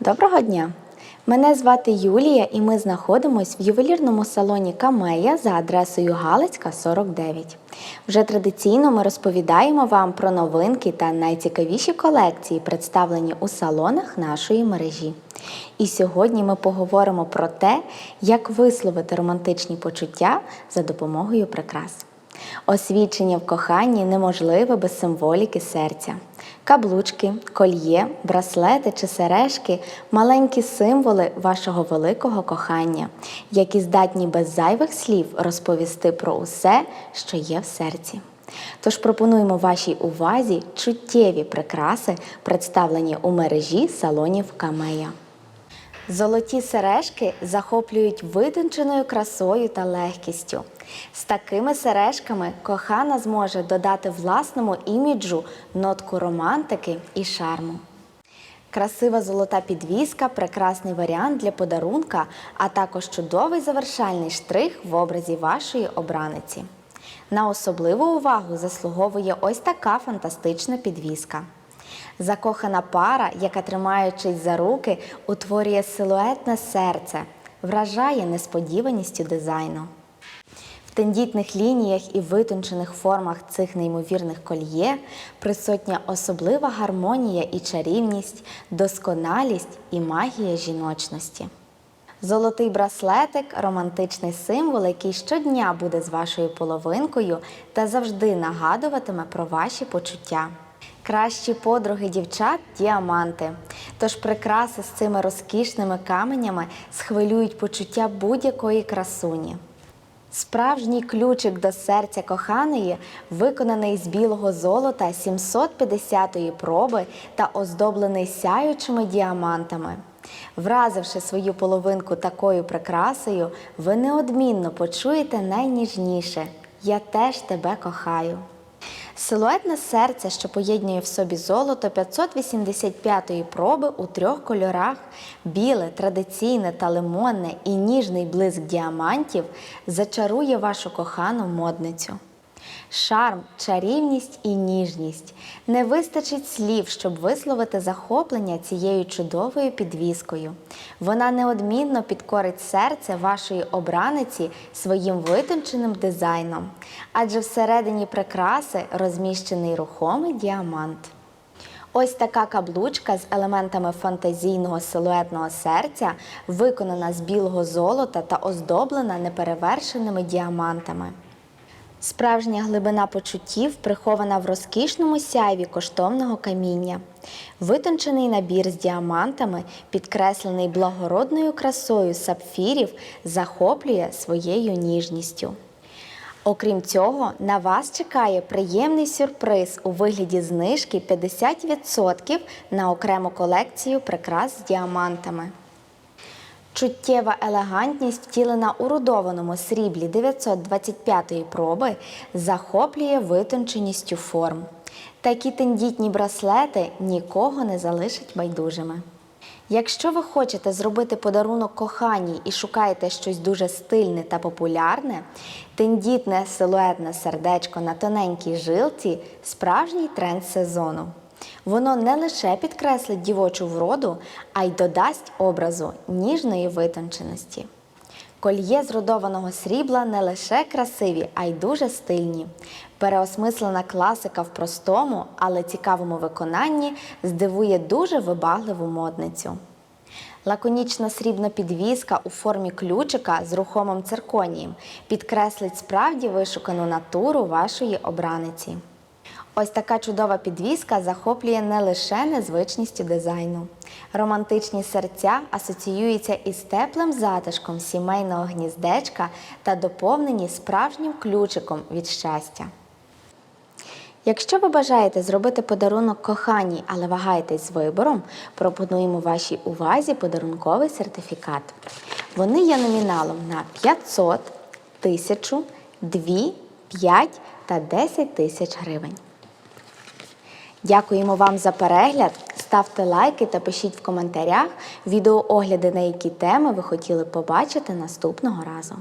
Доброго дня! Мене звати Юлія і ми знаходимося в ювелірному салоні Камея за адресою Галицька, 49. Вже традиційно ми розповідаємо вам про новинки та найцікавіші колекції, представлені у салонах нашої мережі. І сьогодні ми поговоримо про те, як висловити романтичні почуття за допомогою прикрас. Освідчення в коханні неможливе без символіки серця. Каблучки, кольє, браслети чи сережки маленькі символи вашого великого кохання, які здатні без зайвих слів розповісти про усе, що є в серці. Тож пропонуємо вашій увазі чуттєві прикраси, представлені у мережі салонів Камея. Золоті сережки захоплюють витонченою красою та легкістю. З такими сережками кохана зможе додати власному іміджу нотку романтики і шарму. Красива золота підвіска прекрасний варіант для подарунка, а також чудовий завершальний штрих в образі вашої обраниці. На особливу увагу заслуговує ось така фантастична підвіска. Закохана пара, яка тримаючись за руки, утворює силуетне серце, вражає несподіваністю дизайну. В тендітних лініях і витончених формах цих неймовірних кольє присутня особлива гармонія і чарівність, досконалість і магія жіночності. Золотий браслетик романтичний символ, який щодня буде з вашою половинкою та завжди нагадуватиме про ваші почуття. Кращі подруги дівчат діаманти. Тож прикраси з цими розкішними каменями схвилюють почуття будь-якої красуні. Справжній ключик до серця коханої, виконаний з білого золота 750-ї проби та оздоблений сяючими діамантами. Вразивши свою половинку такою прикрасою, ви неодмінно почуєте найніжніше Я теж тебе кохаю. Силуетне серце, що поєднує в собі золото 585-ї проби у трьох кольорах: біле, традиційне та лимонне і ніжний блиск діамантів, зачарує вашу кохану модницю. Шарм, чарівність і ніжність. Не вистачить слів, щоб висловити захоплення цією чудовою підвіскою. Вона неодмінно підкорить серце вашої обраниці своїм витонченим дизайном, адже всередині прикраси розміщений рухомий діамант. Ось така каблучка з елементами фантазійного силуетного серця, виконана з білого золота та оздоблена неперевершеними діамантами. Справжня глибина почуттів прихована в розкішному сяйві коштовного каміння. Витончений набір з діамантами, підкреслений благородною красою сапфірів, захоплює своєю ніжністю. Окрім цього, на вас чекає приємний сюрприз у вигляді знижки 50% на окрему колекцію прикрас з діамантами. Чуттєва елегантність, втілена у рудованому сріблі 925-ї проби, захоплює витонченістю форм. Такі тендітні браслети нікого не залишать байдужими. Якщо ви хочете зробити подарунок коханій і шукаєте щось дуже стильне та популярне, тендітне силуетне сердечко на тоненькій жилці справжній тренд сезону. Воно не лише підкреслить дівочу вроду, а й додасть образу ніжної витонченості. Кольє з родованого срібла не лише красиві, а й дуже стильні. Переосмислена класика в простому, але цікавому виконанні здивує дуже вибагливу модницю. Лаконічна срібна підвіска у формі ключика з рухомим цирконієм підкреслить справді вишукану натуру вашої обраниці. Ось така чудова підвіска захоплює не лише незвичністю дизайну. Романтичні серця асоціюються із теплим затишком сімейного гніздечка та доповнені справжнім ключиком від щастя. Якщо ви бажаєте зробити подарунок коханій, але вагаєтесь з вибором, пропонуємо вашій увазі подарунковий сертифікат. Вони є номіналом на 500, 1000, 2, 5 та 10 тисяч гривень. Дякуємо вам за перегляд. Ставте лайки та пишіть в коментарях відеоогляди, на які теми ви хотіли побачити наступного разу.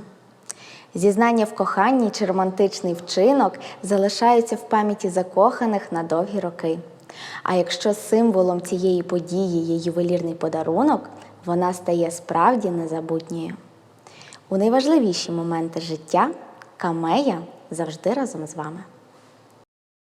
Зізнання в коханні чи романтичний вчинок залишаються в пам'яті закоханих на довгі роки. А якщо символом цієї події є ювелірний подарунок, вона стає справді незабутньою. У найважливіші моменти життя камея завжди разом з вами.